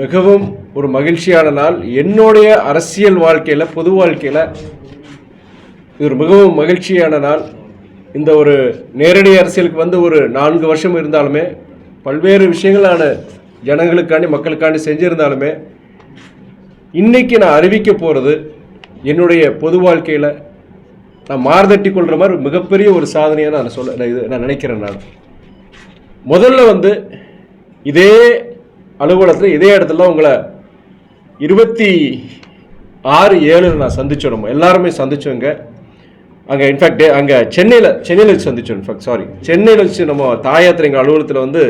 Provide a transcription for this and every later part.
மிகவும் ஒரு மகிழ்ச்சியான நாள். என்னுடைய அரசியல் வாழ்க்கையில் பொது வாழ்க்கையில் இது ஒரு மிகவும் மகிழ்ச்சியான நாள். இந்த ஒரு நேரடி அரசியலுக்கு வந்து ஒரு நான்கு வருஷம் இருந்தாலுமே பல்வேறு விஷயங்கள் நான் ஜனங்களுக்காண்டி மக்களுக்காண்டி செஞ்சிருந்தாலுமே இன்னைக்கு நான் அறிவிக்க போகிறது என்னுடைய பொது வாழ்க்கையில் நான் மார்தட்டி கொள்கிற மாதிரி மிகப்பெரிய ஒரு சாதனையாக நான் சொல்ல நான் இது நான் நினைக்கிறேன் நான். முதல்ல வந்து இதே அலுவலகத்தில் இதே இடத்துல உங்களை இருபத்தி ஆறு ஏழு நான் சந்திச்சோம் நம்ம எல்லாருமே சந்திச்சோங்க அங்கே இன்ஃபேக்ட் அங்கே சென்னையில் சென்னையில் வச்சு சந்திச்சோம் இன்ஃபேக்ட் சாரி சென்னையில் வச்சு நம்ம தாயாத்திரை எங்கள் அலுவலகத்தில் வந்து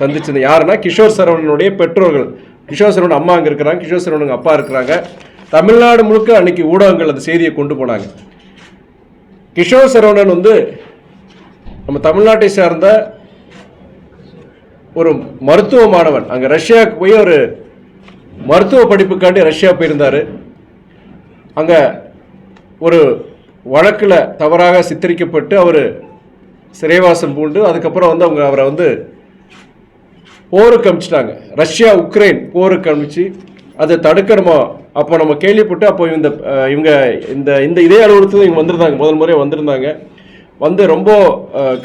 சந்திச்சது யாருன்னா கிஷோர் சரவணனுடைய பெற்றோர்கள். கிஷோர் சரவணன் அம்மா அங்கே இருக்கிறாங்க கிஷோர் சரவணன் அப்பா இருக்கிறாங்க. தமிழ்நாடு முழுக்க அன்னைக்கு ஊடகங்கள் அந்த செய்தியை கொண்டு போனாங்க. கிஷோர் சரவணன் வந்து நம்ம தமிழ்நாட்டை சார்ந்த ஒரு மருத்துவ மாணவன். அங்கே ரஷ்யாவுக்கு போய் ஒரு மருத்துவ படிப்புக்காண்டி ரஷ்யா போயிருந்தார். அங்கே ஒரு வழக்கில் தவறாக சித்தரிக்கப்பட்டு அவர் சிறைவாசம் பூண்டு அதுக்கப்புறம் வந்து அவங்க அவரை வந்து போருக்கு அமிச்சிட்டாங்க. ரஷ்யா உக்ரைன் போருக்கு அமிச்சு அதை தடுக்கணுமா? அப்போ நம்ம கேள்விப்பட்டு அப்போ இந்த இவங்க இந்த இந்த இதே அலுவலகத்தில் இவங்க வந்திருந்தாங்க. முதல் முறை வந்திருந்தாங்க. வந்து ரொம்ப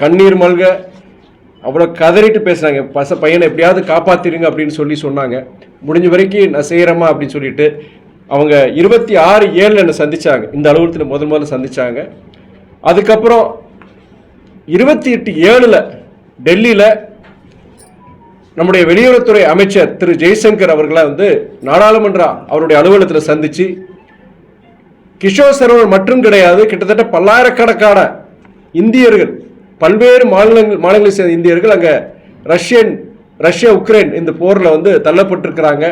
கண்ணீர் மல்க அவ்வளோ கதறிட்டு பேசுனாங்க பச பையனை எப்படியாவது காப்பாத்திருங்க அப்படின்னு சொல்லி சொன்னாங்க. முடிஞ்ச வரைக்கும் நான் செய்கிறேம்மா அப்படின்னு சொல்லிட்டு அவங்க இருபத்தி ஆறு ஏழில் என்னை சந்திச்சாங்க. இந்த அலுவலகத்தில் முதல் முதல்ல சந்தித்தாங்க அதுக்கப்புறம் இருபத்தி எட்டு ஏழில் டெல்லியில் நம்முடைய வெளியுறவுத்துறை அமைச்சர் திரு. ஜெய்சங்கர் அவர்களை வந்து நாடாளுமன்ற அவருடைய அலுவலகத்தில் சந்தித்து கிஷோர் சரவணன் மட்டும் கிடையாது கிட்டத்தட்ட பல்லாயிரக்கணக்கான இந்தியர்கள் பல்வேறு மாநிலங்கள் மாநிலங்களை சேர்ந்த இந்தியர்கள் அங்கே ரஷ்யன் ரஷ்யா உக்ரைன் இந்த போரில் வந்து தள்ளப்பட்டிருக்கிறாங்க.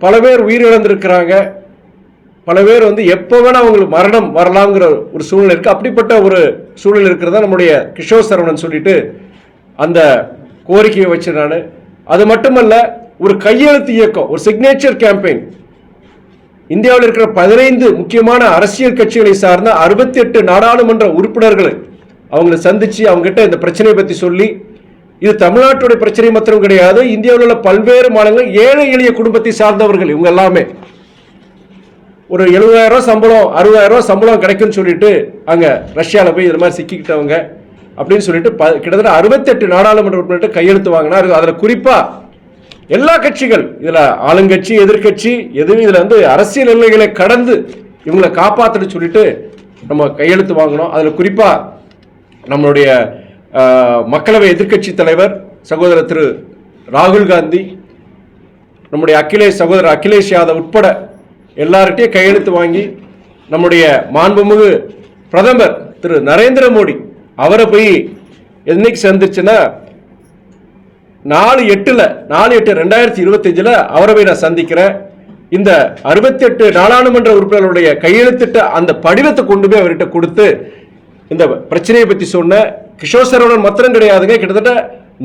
பல பேர் உயிரிழந்திருக்கிறாங்க. பல பேர் வந்து எப்போ வேணால் அவங்களுக்கு மரணம் வரலாங்கிற ஒரு சூழ்நிலை இருக்குது அப்படிப்பட்ட ஒரு சூழ்நிலை இருக்கிறதா நம்முடைய கிஷோர் சரவணன் சொல்லிட்டு அந்த கோரிக்கையை வச்சேன் நான். அது மட்டுமல்ல ஒரு கையெழுத்து இயக்கம் ஒரு சிக்னேச்சர் கேம்பெயின் இந்தியாவில் இருக்கிற பதினைந்து முக்கியமான அரசியல் கட்சிகளை சார்ந்த அறுபத்தி எட்டு நாடாளுமன்ற உறுப்பினர்கள் அவங்கள சந்திச்சு அவங்ககிட்ட இந்த பிரச்சனையை பற்றி சொல்லி இது தமிழ்நாட்டுடைய பிரச்சனை மாத்திரம் கிடையாது இந்தியாவில் உள்ள பல்வேறு மாநிலங்கள் ஏழை எளிய குடும்பத்தை சார்ந்தவர்கள் இவங்க எல்லாமே. ஒரு எழுபதாயிரம் சம்பளம் அறுபதாயிரம் சம்பளம் கிடைக்கும்னு சொல்லிட்டு அங்கே ரஷ்யாவில் போய் இது மாதிரி சிக்கிக்கிட்டவங்க அப்படின்னு சொல்லிட்டு ப கிட்டத்தட்ட அறுபத்தெட்டு நாடாளுமன்ற உறுப்பினர்கிட்ட கையெழுத்து வாங்கினா அதில் குறிப்பாக எல்லா கட்சிகள் இதில் ஆளுங்கட்சி எதிர்க்கட்சி எதுவும் இதில் வந்து அரசியல் எல்லைகளை கடந்து இவங்களை காப்பாற்றுன்னு சொல்லிட்டு நம்ம கையெழுத்து வாங்கினோம். அதில் குறிப்பாக நம்மளுடைய மக்களவை எதிர்க்கட்சி தலைவர் சகோதரர் திரு ராகுல் காந்தி நம்முடைய அகிலேஷ் சகோதரர் அகிலேஷ் யாதவ் உட்பட எல்லார்கிட்டையும் கையெழுத்து வாங்கி நம்முடைய மாண்புமிகு பிரதமர் திரு நரேந்திர மோடி அவரை போய் என்னைக்கு சந்திச்சுன்னா நாலு எட்டில் நாலு எட்டு ரெண்டாயிரத்தி இருபத்தஞ்சில் அவரை போய் நான் சந்திக்கிறேன். இந்த அறுபத்தெட்டு நாடாளுமன்ற உறுப்பினர்களுடைய கையெழுத்திட்ட அந்த படிவத்தை கொண்டு போய் அவர்கிட்ட கொடுத்து இந்த பிரச்சனையை பற்றி சொன்ன கிஷோர் சரவணன் மாத்திரம் கிடையாதுங்க. கிட்டத்தட்ட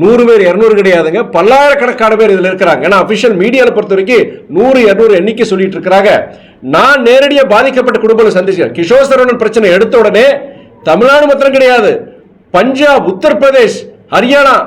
நூறு பேர் இரநூறு கிடையாதுங்க. பல்லாயிரக்கணக்கான பேர் இதில் இருக்கிறாங்க. ஏன்னா அஃபிஷியல் மீடியாவில் பொறுத்த வரைக்கும் நூறு இரநூறு எண்ணிக்கை சொல்லிட்டு இருக்கிறாங்க. நான் நேரடியாக பாதிக்கப்பட்ட குடும்பங்களை சந்திச்சேன் கிஷோர் சரவணன் பிரச்சனை எடுத்த உடனே தமிழ்நாடு மாத்திரம் கிடையாது. பஞ்சாப் உத்தரப்பிரதேஷ் ஹரியானா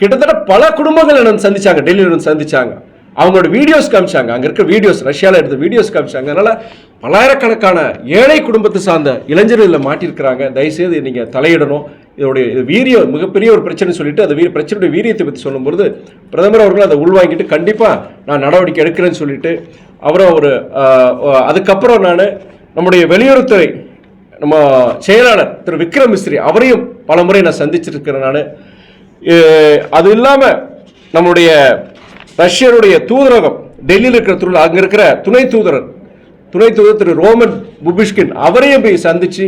கிட்டத்தட்ட பல குடும்பங்கள் என்ன சந்திச்சாங்க. டெல்லியில் சந்திச்சாங்க. அவங்களோட வீடியோஸ் காமிச்சாங்க. அங்கே இருக்க வீடியோஸ் ரஷ்யாவில் எடுத்த வீடியோஸ் காமிச்சாங்க. அதனால் பலாயிரக்கணக்கான ஏழை குடும்பத்தை சார்ந்த இளைஞர்கள் இதில் மாட்டியிருக்கிறாங்க. தயவுசெய்து நீங்கள் தலையிடணும். இதோடைய வீரியம் மிகப்பெரிய ஒரு பிரச்சனை சொல்லிட்டு அந்த வீர பிரச்சனையுடைய வீரியத்தை பற்றி சொல்லும்போது பிரதமர் அவர்கள் அதை உள்வாங்கிட்டு கண்டிப்பாக நான் நடவடிக்கை எடுக்கிறேன்னு சொல்லிட்டு அப்புறம் ஒரு அதுக்கப்புறம் நான் நம்முடைய வெளியுறவுத்துறை நம்ம செயலாளர் திரு விக்ரம் மிஸ்ரி அவரையும் பல முறை நான் சந்திச்சிருக்கிறேன் நான். அது இல்லாமல் நம்முடைய ரஷ்யனுடைய தூதரகம் டெல்லியில் இருக்கிற துறை அங்கே இருக்கிற துணை தூதரர் துணை தூதர் திரு ரோமன் புபிஷ்கின் அவரையும் போய் சந்திச்சு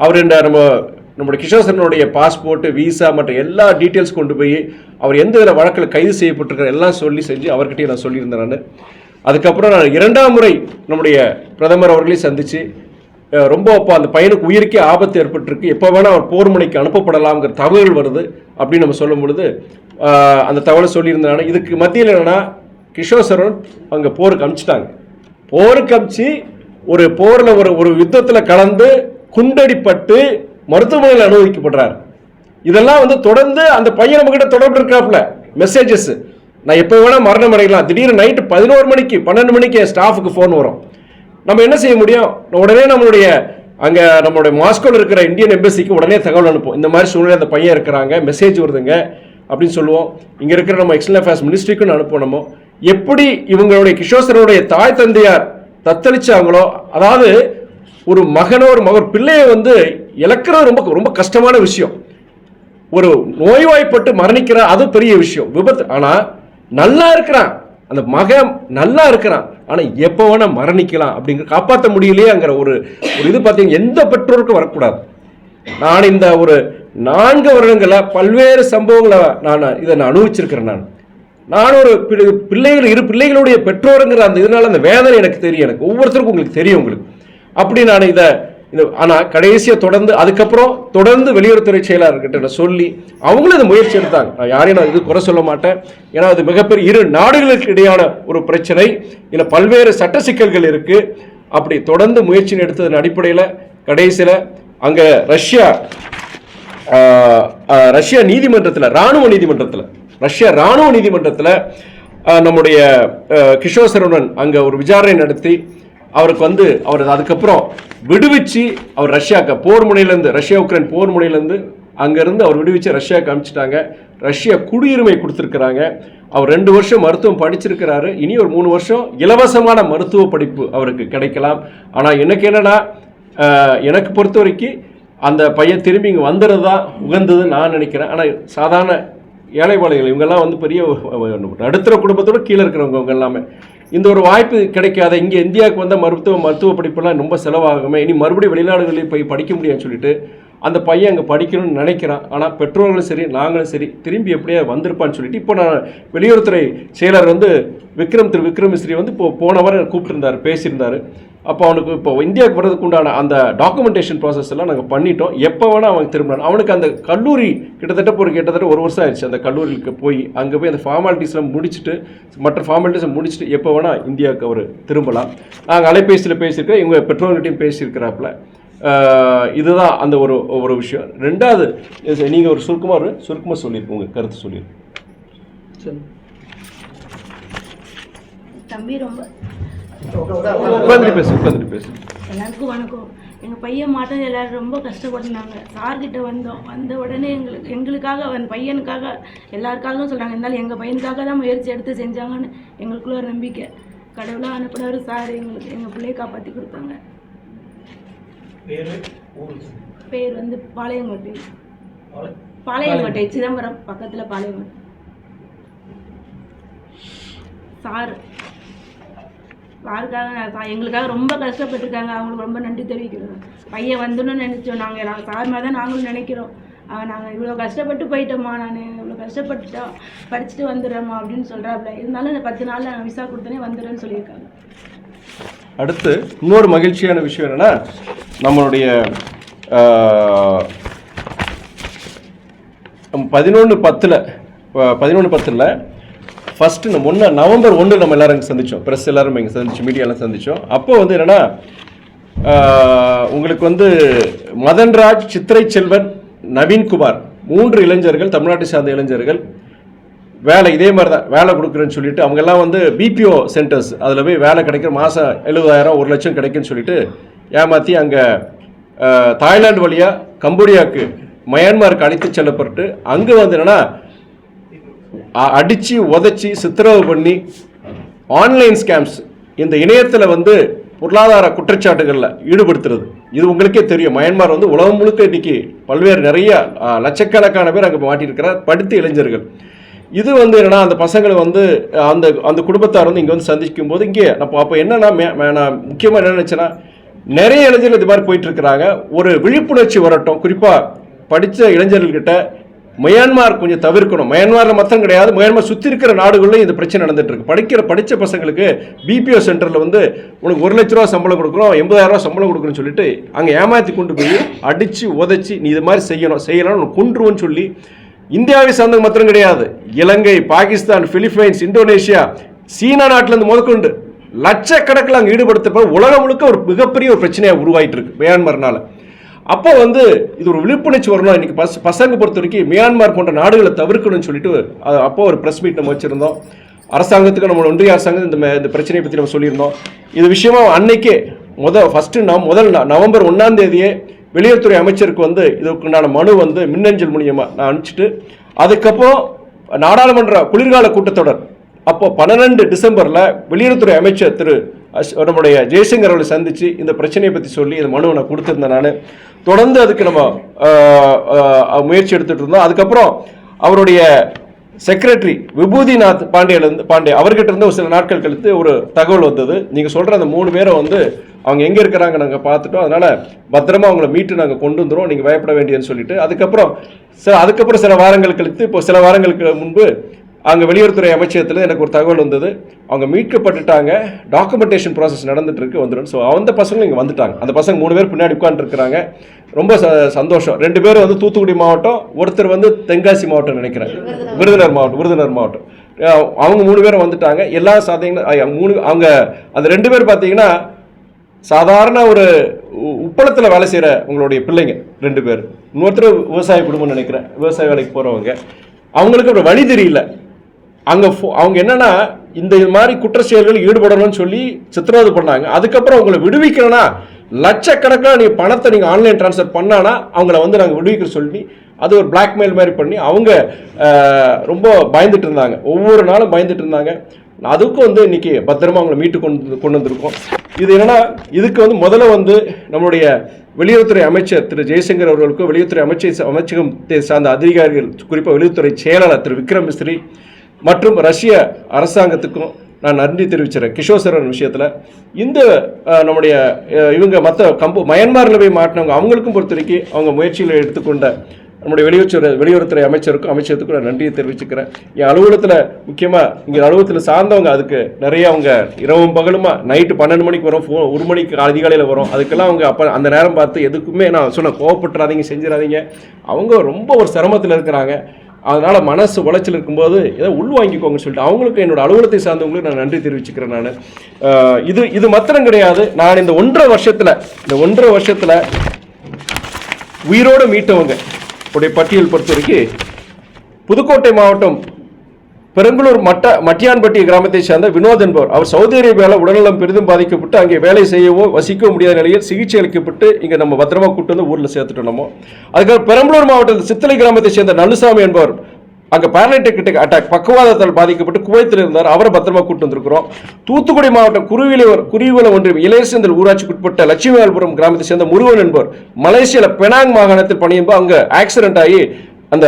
அவர் என்ன நம்ம நம்முடைய கிஷோசரனுடைய பாஸ்போர்ட் விசா மற்ற எல்லா டீட்டெயில்ஸ் கொண்டு போய் அவர் எந்த வித வழக்கில் கைது செய்யப்பட்டிருக்கிற எல்லாம் சொல்லி செஞ்சு அவர்கிட்டயும் நான் சொல்லியிருந்தேன் நான். அதுக்கப்புறம் நான் இரண்டாம் முறை நம்முடைய பிரதமர் அவர்களையும் சந்திச்சு ரொம்ப அப்போ அந்த பையனுக்கு உயிருக்கே ஆபத்து ஏற்பட்டிருக்கு. எப்போ வேணால் அவர் போர் முனைக்கு அனுப்பப்படலாம்ங்கிற தகவல் வருது அப்படின்னு நம்ம சொல்லும் பொழுது அந்த தகவலை சொல்லியிருந்தாங்க இதுக்கு மத்தியில் என்னென்னா கிஷோர் சரவணன் அங்கே போருக்கு அமிச்சிட்டாங்க. போருக்கு அமிச்சு ஒரு போரில் ஒரு ஒரு யுத்தத்தில் கலந்து குண்டடிப்பட்டு மருத்துவமனையில் அனுமதிக்கப்படுறார் இதெல்லாம் வந்து தொடர்ந்து அந்த பையன் நம்ம கிட்ட தொடர்பு இருக்காப்ல மெசேஜஸ் நான் எப்போ வேணால் மரணம் அடையலாம். திடீர்னு நைட்டு பதினோரு மணிக்கு பன்னெண்டு மணிக்கு என் ஸ்டாஃபுக்கு ஃபோன் வரும். நம்ம என்ன செய்ய முடியும்? உடனே நம்மளுடைய அங்கே நம்மளுடைய மாஸ்கோவில் இருக்கிற இந்தியன் எம்பசிக்கு உடனே தகவல் அனுப்பும் இந்த மாதிரி சூழ்நிலை அந்த பையன் இருக்கிறாங்க மெசேஜ் வருதுங்க அப்படின்னு சொல்லுவோம். இங்கே இருக்கிற நம்ம எக்ஸ்டர்னல் அஃபேர்ஸ் மினிஸ்ட்ரிக்கும் அனுப்புவோம் நம்ம. எப்படி இவங்களுடைய கிஷோசரனுடைய தாய் தந்தையார் தத்தளிச்சாங்களோ அதாவது ஒரு மகனோ ஒரு மகன் பிள்ளையை வந்து இழக்கிறது ரொம்ப ரொம்ப கஷ்டமான விஷயம். ஒரு நோய்வாய்ப்பட்டு மரணிக்கிற அது பெரிய விஷயம். விபத்து. ஆனால் நல்லா இருக்கிறான். அந்த மகன் நல்லா இருக்கிறான். ஆனால் எப்போ வேணால் மரணிக்கலாம் அப்படிங்கிற காப்பாற்ற முடியலையேங்கிற ஒரு ஒரு இது பார்த்தீங்கன்னா எந்த பெற்றோருக்கும் வரக்கூடாது. நான் இந்த ஒரு நான்கு வருடங்களை பல்வேறு சம்பவங்களை நான் இதை நான் அனுபவிச்சிருக்கிறேன் நான். நான் ஒரு பிள்ளைகள் இரு பிள்ளைகளுடைய பெற்றோருங்கிற அந்த இதனால் அந்த வேதனை எனக்கு தெரியும். எனக்கு ஒவ்வொருத்தருக்கும் உங்களுக்கு தெரியும் உங்களுக்கு. அப்படி நான் இதை இந்த ஆனால் கடைசியாக தொடர்ந்து அதுக்கப்புறம் தொடர்ந்து வெளியுறவுத்துறை செயலாளர்கிட்ட சொல்லி அவங்களும் இந்த முயற்சி எடுத்தாங்க. நான் யாரையும் நான் இது குறை சொல்ல மாட்டேன். ஏன்னா அது மிகப்பெரிய இரு நாடுகளுக்கு இடையான ஒரு பிரச்சனை. இதில் பல்வேறு சட்ட சிக்கல்கள் இருக்குது அப்படி தொடர்ந்து முயற்சி எடுத்ததன் அடிப்படையில் கடைசியில் அங்கே ரஷ்யா ரஷ்யா நீதிமன்றத்தில் ராணுவ நீதிமன்றத்தில் ரஷ்யா ராணுவ நீதிமன்றத்தில் நம்முடைய ஆஹ், கிஷோர் சரவணன் அங்கே ஒரு விசாரணை நடத்தி அவருக்கு வந்து அவர் அதுக்கப்புறம் விடுவிச்சு அவர் ரஷ்யாக்கு போர் முனையிலேருந்து ரஷ்யா உக்ரைன் போர் முனையிலேருந்து அங்கேருந்து அவர் விடுவிச்சு ரஷ்யாவுக்கு காமிச்சிட்டாங்க ரஷ்யா குடியுரிமை கொடுத்துருக்குறாங்க. அவர் ரெண்டு வருஷம் மருத்துவம் படிச்சிருக்கிறாரு. இனி ஒரு மூணு வருஷம் இலவசமான மருத்துவ படிப்பு அவருக்கு கிடைக்கலாம். ஆனால் எனக்கு என்னென்னா எனக்கு பொறுத்த வரைக்கும் அந்த பையன் திரும்பி இங்கே வந்துடுறது தான் உகந்ததுன்னு நான் நினைக்கிறேன். ஆனால் சாதாரண ஏழைப்பாளையங்கள் இவங்கெல்லாம் வந்து பெரிய நடுத்தர குடும்பத்தோட கீழே இருக்கிறவங்க இவங்க எல்லாமே. இந்த ஒரு வாய்ப்பு கிடைக்காத இங்கே இந்தியாவுக்கு வந்த மருத்துவ மருத்துவ படிப்பெல்லாம் ரொம்ப செலவாகுமே இனி மறுபடியும் வெளிநாடுகளில் போய் படிக்க முடியும்னு சொல்லிட்டு அந்த பையன் அங்கே படிக்கணும்னு நினைக்கிறான். ஆனால் பெற்றோர்களும் சரி நாங்களும் சரி திரும்பி எப்படியா வந்திருப்பான்னு சொல்லிட்டு இப்போ நான் வெளியுறவுத்துறை செயலர் வந்து விக்ரம் திரு விக்ரம் மிஸ்ரி வந்து இப்போ போன வாரம் கூப்பிட்டுருந்தார் பேசியிருந்தார். அப்போ அவனுக்கு இப்போ இந்தியாவுக்கு வர்றதுக்கு உண்டான அந்த டாக்குமெண்டேஷன் ப்ராசஸ் எல்லாம் நாங்கள் பண்ணிட்டோம். எப்போ வேணால் அவன் திரும்பினான். அவனுக்கு அந்த கல்லூரி கிட்டத்தட்ட ஒரு கிட்டத்தட்ட ஒரு வருஷம் ஆயிடுச்சு அந்த கல்லூரிக்கு போய். அங்கே போய் அந்த ஃபார்மாலிட்டிஸ்லாம் முடிச்சுட்டு மற்ற ஃபார்மாலிட்டிஸை முடிச்சுட்டு எப்போ வேணால் இந்தியாவுக்கு அவர் திரும்பலாம். நாங்கள் அலைபேசியில் பேசியிருக்கோம். இவங்க பெற்றோர்கிட்டையும் பேசியிருக்கிறாப்புல. இதுதான் அந்த ஒரு ஒரு விஷயம். ரெண்டாவது நீங்கள் ஒரு சுருக்கமாக ஒரு சுருக்கமாக சொல்லியிருக்கோங்க உங்கள் கருத்து சொல்லியிருக்கோம் தம்பி ரொம்ப உட்காந்துட்டு பேசு உட்காந்துட்டு பேசு. எல்லாருக்கும் வணக்கம். எங்கள் பையன் மாட்டம் எல்லாரும் ரொம்ப கஷ்டப்பட்டுனாங்க சார்கிட்ட வந்தோம். வந்த உடனே எங்களுக்கு எங்களுக்காக அவன் பையனுக்காக எல்லாருக்காகவும் சொல்கிறாங்க இருந்தாலும் எங்கள் பையனுக்காக தான் முயற்சி எடுத்து செஞ்சாங்கன்னு எங்களுக்குள்ள ஒரு நம்பிக்கை. கடவுளாக அனுப்புனவர் சார் எங்களுக்கு எங்கள் பிள்ளையை காப்பாற்றி கொடுத்தாங்க. பேர் வந்து பாளையங்கோட்டை. பாளையங்கோட்டை சிதம்பரம் பக்கத்தில் பாளையங்கோட்டை. சார் சாருக்காக நான் எங்களுக்காக ரொம்ப கஷ்டப்பட்டிருக்காங்க. அவங்களுக்கு ரொம்ப நன்றி தெரிவிக்கிறோம். பையன் வந்துன்னு நினச்சோம். நாங்கள் நாங்கள் சார் மாதிரி தான் நாங்களும் நினைக்கிறோம். அவன் நாங்கள் இவ்வளோ கஷ்டப்பட்டு போயிட்டோம்மா நான். இவ்வளோ கஷ்டப்பட்டுட்டோம் படிச்சுட்டு வந்துடுறேம்மா அப்படின்னு சொல்கிறாப்புல இருந்தாலும் இந்த பத்து நாளில் நான் விசா கொடுத்தனே வந்துடுறேன்னு சொல்லியிருக்காங்க. அடுத்து இன்னொரு மகிழ்ச்சியான விஷயம் என்னன்னா நம்மளுடைய பதினொன்று பத்தில் பதினொன்று பத்தில் ஃபஸ்ட்டு நம்ம ஒன்று நவம்பர் ஒன்று நம்ம எல்லாரும் இங்கே சந்தித்தோம் ப்ரெஸ் எல்லாரும் இங்கே சந்திச்சு மீடியாலாம் சந்தித்தோம் அப்போ வந்து என்னென்னா உங்களுக்கு வந்து மதன்ராஜ் சித்திரை செல்வன் நவீன்குமார் மூன்று இளைஞர்கள் தமிழ்நாட்டை சார்ந்த இளைஞர்கள் வேலை இதே மாதிரி தான் வேலை கொடுக்குறேன்னு சொல்லிட்டு அவங்க எல்லாம் வந்து பிபிஓ சென்டர்ஸ் அதில் போய் வேலை கிடைக்கிற மாதம் எழுபதாயிரம் ஒரு லட்சம் கிடைக்குன்னு சொல்லிட்டு ஏமாற்றி அங்கே தாய்லாந்து வழியாக கம்போடியாவுக்கு மயான்மாருக்கு அழைத்து செல்லப்பட்டு அங்கே வந்து என்னன்னா அடித்து உதச்சி சித்திரவு பண்ணி ஆன்லைன் ஸ்கேம்ஸ் இந்த இணையத்தில் வந்து பொருளாதார குற்றச்சாட்டுகளில் ஈடுபடுத்துறது. இது உங்களுக்கே தெரியும். மயன்மார் வந்து உலகம் முழுக்க இன்னைக்கு பல்வேறு நிறைய லட்சக்கணக்கான பேர் அங்கே மாட்டியிருக்கிறார். படித்த இளைஞர்கள். இது வந்து என்னன்னா அந்த பசங்களை வந்து அந்த அந்த குடும்பத்தார் வந்து இங்கே வந்து சந்திக்கும் போது இங்கே அப்போ அப்போ என்னன்னா மே- நான் முக்கியமாக என்ன நினச்சேன்னா நிறைய இளைஞர்கள் இது மாதிரி போயிட்டு இருக்கிறாங்க ஒரு விழிப்புணர்ச்சி வரட்டும். குறிப்பாக படித்த இளைஞர்கள்கிட்ட மியான்மார் கொஞ்சம் தவிர்க்கணும். மியான்மாரில் மாத்திரம் கிடையாது. மியான்மார் சுற்றி இருக்கிற நாடுகளிலும் இந்த பிரச்சனை நடந்துட்டு இருக்கு படிக்கிற படித்த பசங்களுக்கு பிபிஓ சென்டரில் வந்து உனக்கு ஒரு லட்ச ரூபா சம்பளம் கொடுக்குறோம் எண்பதாயிரம் ரூபா சம்பளம் கொடுக்குறோன்னு சொல்லிட்டு அங்கே ஏமாற்றி கொண்டு போய் அடித்து உதைச்சி நீ இது மாதிரி செய்யணும். செய்யலாம் உனக்கு கொன்றுவோன்னு சொல்லி இந்தியாவை சார்ந்தது மாத்திரம் கிடையாது. Ilangai Pakistan Philippines Indonesia China நாட்டிலேருந்து முதற்கொண்டு லட்சக்கணக்கில் அங்கே ஈடுபடுத்தப்பட உலகம் முழுக்க ஒரு மிகப்பெரிய ஒரு பிரச்சனையாக உருவாயிட்டு இருக்கு மியான்மர்னால. அப்போ வந்து இது ஒரு விழிப்புணர்ச்சி வரணும். இன்னைக்கு பஸ் பசங்க பொறுத்த வரைக்கும் மியான்மர் போன்ற நாடுகளை தவிர்க்கணும்னு சொல்லிட்டு அப்போ ஒரு ப்ரெஸ் மீட் நம்ம வச்சுருந்தோம். அரசாங்கத்துக்கு நம்ம ஒன்றிய அரசாங்கம் இந்த இந்த பிரச்சனையை பற்றி நம்ம சொல்லியிருந்தோம். இது விஷயமா அன்னைக்கே முத ஃபஸ்ட்டு நான் முதல் நவம்பர் ஒன்றாம் தேதியே வெளியுறவுத்துறை அமைச்சருக்கு வந்து இதுக்குண்டான மனு வந்து மின்னஞ்சல் மூலியமாக நான் அனுப்பிச்சிட்டு அதுக்கப்புறம் நாடாளுமன்ற குளிர்கால கூட்டத்தொடர். அப்போ பன்னிரெண்டு டிசம்பரில் வெளியுறவுத்துறை அமைச்சர் திரு நம்முடைய ஜெய்சங்கர் அவர்களை சந்தித்து இந்த பிரச்சனையை பற்றி சொல்லி இந்த மனுவை நான் கொடுத்துருந்தேன் நான். தொடர்ந்து அதுக்கு நம்ம முயற்சி எடுத்துகிட்டு இருந்தோம். அதுக்கப்புறம் அவருடைய செக்ரட்டரி விபூதிநாத் பாண்டியிலேருந்து பாண்டே அவர்கிட்ட இருந்து ஒரு சில நாட்கள் கழித்து ஒரு தகவல் வந்தது. நீங்கள் சொல்கிற அந்த மூணு பேரை வந்து அவங்க எங்கே இருக்கிறாங்க நாங்கள் பார்த்துட்டோம். அதனால் பத்திரமா அவங்கள மீட்டு நாங்கள் கொண்டு வந்துடும் நீங்கள் பயப்பட வேண்டியதுன்னு சொல்லிட்டு. அதுக்கப்புறம் சில அதுக்கப்புறம் சில வாரங்கள் கழித்து இப்போ சில வாரங்களுக்கு முன்பு அங்கே வெளியுறவுத்துறை அமைச்சகத்தில் எனக்கு ஒரு தகவல் வந்தது. அவங்க மீட்கப்பட்டுட்டாங்க. டாக்குமெண்டேஷன் ப்ராசஸ் நடந்துட்டு இருக்கு வந்துடும் ஸோ அந்த பசங்களும் இங்கே வந்துட்டாங்க. அந்த பசங்க மூணு பேர் பின்னாடி உட்காந்துருக்குறாங்க ரொம்ப ச சந்தோஷம். ரெண்டு பேரும் வந்து தூத்துக்குடி மாவட்டம் ஒருத்தர் வந்து தென்காசி மாவட்டம் நினைக்கிறேன். விருதுநகர் மாவட்டம் விருதுநகர் மாவட்டம். அவங்க மூணு பேரும் வந்துட்டாங்க. எல்லா சாதனைகளும் மூணு அவங்க அந்த ரெண்டு பேர் பார்த்தீங்கன்னா சாதாரண ஒரு உ- உப்பளத்தில் வேலை செய்கிற உங்களுடைய பிள்ளைங்க ரெண்டு பேர். இன்னொருத்தர் விவசாய குடும்பம் நினைக்கிறேன். விவசாய வேலைக்கு போகிறவங்க அவங்களுக்கு ஒரு வழி தெரியல. அங்கே அவங்க என்னென்னா இந்த இது மாதிரி குற்ற செயல்கள் ஈடுபடணும்னு சொல்லி சித்திரவதை பண்ணாங்க. அதுக்கப்புறம் அவங்களை விடுவிக்கிறேன்னா லட்சக்கணக்கில் நீ பணத்தை நீங்கள் ஆன்லைன் ட்ரான்ஸ்ஃபர் பண்ணானா அவங்கள வந்து நாங்கள் விடுவிக்க சொல்லி அது ஒரு பிளாக்மெயில் மாதிரி பண்ணி அவங்க ரொம்ப பயந்துட்டு இருந்தாங்க. ஒவ்வொரு நாளும் பயந்துட்டு இருந்தாங்க. அதுக்கும் வந்து இன்னைக்கு பத்திரமா அவங்களை மீட்டு கொண்டு கொண்டு வந்திருக்கோம். இது என்னன்னா இதுக்கு வந்து முதல்ல வந்து நம்மளுடைய வெளியுறவுத்துறை அமைச்சர் திரு ஜெய்சங்கர் அவர்களுக்கும் வெளியுறவுத்துறை அமைச்சர் அமைச்சகத்தை சார்ந்த அதிகாரிகள் குறிப்பாக வெளியுறவுத்துறை செயலாளர் திரு விக்ரம் மிஸ்ரி மற்றும் ரஷ்ய அரசாங்கத்துக்கும் நான் நன்றி தெரிவிச்சிடறேன் கிஷோசரன் விஷயத்தில். இந்த நம்முடைய இவங்க மற்ற கம்பு மயன்மாரில் போய் மாட்டினவங்க அவங்களுக்கும் பொறுத்த வரைக்கும் அவங்க முயற்சிகளை எடுத்துக்கொண்ட நம்முடைய வெளியுறவு வெளியுறவுத்துறை அமைச்சருக்கும் அமைச்சருக்கும் நான் நன்றியை தெரிவிச்சுக்கிறேன். என் அலுவலகத்தில் முக்கியமாக இங்கே அலுவலகத்தில் சார்ந்தவங்க அதுக்கு நிறைய அவங்க இரவும் பகலுமா நைட்டு பன்னெண்டு மணிக்கு வரும் ஃபோ ஒரு மணிக்கு அதிகாலையில் வரும். அதுக்கெல்லாம் அவங்க அப்போ அந்த நேரம் பார்த்து எதுக்குமே நான் சொன்ன கோவப்பட்டுறாதீங்க செஞ்சிடாதீங்க. அவங்க ரொம்ப ஒரு சிரமத்தில் இருக்கிறாங்க. அதனால் மனசு உளைச்சல் இருக்கும்போது ஏதோ உள்வாங்கிக்கோங்கன்னு சொல்லிட்டு அவங்களுக்கு என்னோட அலுவலகத்தை சார்ந்தவங்களுக்கு நான் நன்றி தெரிவிச்சுக்கிறேன் நான். இது இது மாத்திரம் கிடையாது. நான் இந்த ஒன்றரை வருஷத்தில் இந்த ஒன்றரை வருஷத்தில் உயிரோடு மீட்டவங்க. உடைய பட்டியல் பொறுத்த வரைக்கும் புதுக்கோட்டை மாவட்டம் பெருங்குளூர் மட்ட மட்டியான்பட்டி கிராமத்தை சேர்ந்த வினோத் என்பவர். அவர் சவுதி அரேபியாவில் உடல்நலம் பெரிதும் பாதிக்கப்பட்டு அங்கே வேலை செய்யவோ வசிக்கவோ முடியாத நிலையில் சிகிச்சை அளிக்கப்பட்டு இங்கே நம்ம பத்திரமா கூட்டு வந்து ஊரில் சேர்த்துட்டோமோ நம்ம. அதுக்கப்புறம் பெரம்பலூர் மாவட்டத்தில் சித்தலை கிராமத்தை சேர்ந்த நல்லுசாமி என்பவர் அங்கே பேரலைட்டிக் அட்டாக் பக்கவாதத்தால் பாதிக்கப்பட்டு குவைத்தில் இருந்தார். அவரை பத்திரமா கூட்டு வந்திருக்கிறோம். தூத்துக்குடி மாவட்டம் குருவிலை குருவில ஒன்றியம் இளையசந்தல் ஊராட்சிக்குட்பட்ட லட்சுமிவால்புரம் கிராமத்தை சேர்ந்த முருகன் என்பவர் மலேசியாவில் பெனாங் மாகாணத்தில் பணியும்போது அங்கே ஆக்சிடென்ட் ஆகி அந்த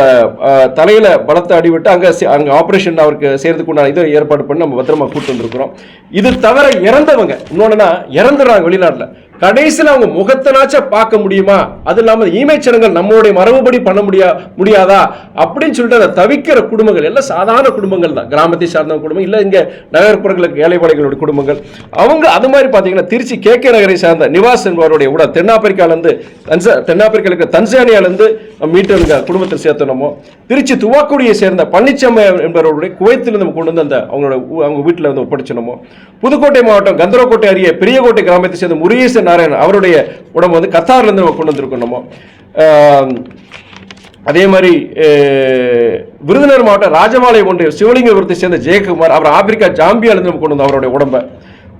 தலையில் தலையில பலத்தை அடிவிட்டு அங்கே அங்கே ஆப்ரேஷன் அவருக்கு செய்யறதுக்கு உண்டான இதை ஏற்பாடு பண்ணி நம்ம பத்திரமா கூட்டு வந்திருக்கிறோம். இது தவிர இறந்தவங்க இன்னொன்னா இறந்துடுறாங்க வெளிநாட்டில். கடைசியில் அவங்க முகத்தனாச்சும் பார்க்க முடியுமா? அது இல்லாமல் ஈமைச்சனங்கள் நம்மளுடைய மரபுபடி பண்ண முடியா முடியாதா? அப்படின்னு சொல்லிட்டு அதை தவிக்கிற குடும்பங்கள் எல்லாம் சாதாரண குடும்பங்கள் தான். கிராமத்தை சார்ந்த குடும்பம் இல்லை இங்கே நகர்ப்புறங்களுக்கு ஏழைப்பாளைகளுடைய குடும்பங்கள். அவங்க அது மாதிரி பார்த்தீங்கன்னா திருச்சி கே கே நகரை சார்ந்த நிவாஸ் என்பவருடைய உடல் தென்னாப்பிரிக்காலேருந்து தன்சா தென்னாப்பிரிக்காவுக்கு தன்சானியாலேருந்து மீட்டருங்க குடும்பத்தில் சேர்த்தனமோ? திருச்சி துவாக்குடியை சேர்ந்த பழனிச்சாமி என்பவருடைய குவைத்திலிருந்து நம்ம கொண்டு வந்து அந்த அவங்களோட அவங்க வீட்டில் வந்து ஒப்படைச்சனமோ? புதுக்கோட்டை மாவட்டம் கந்தரக்கோட்டை அருகே பெரியகோட்டை கிராமத்தை சேர்ந்த முருகேசன் நாராயணன் அவருடைய உடம்பு வந்து கத்தார்லேருந்து நம்ம கொண்டு வந்திருக்கோம் நம்ம. அதே மாதிரி விருதுநகர் மாவட்டம் ராஜமாலை ஒன்றிய சிவலிங்கபுரத்தை சேர்ந்த ஜெயக்குமார் அவர் ஆப்பிரிக்கா ஜாம்பியாலேருந்து நம்ம கொண்டு வந்தோம் அவருடைய உடம்பை.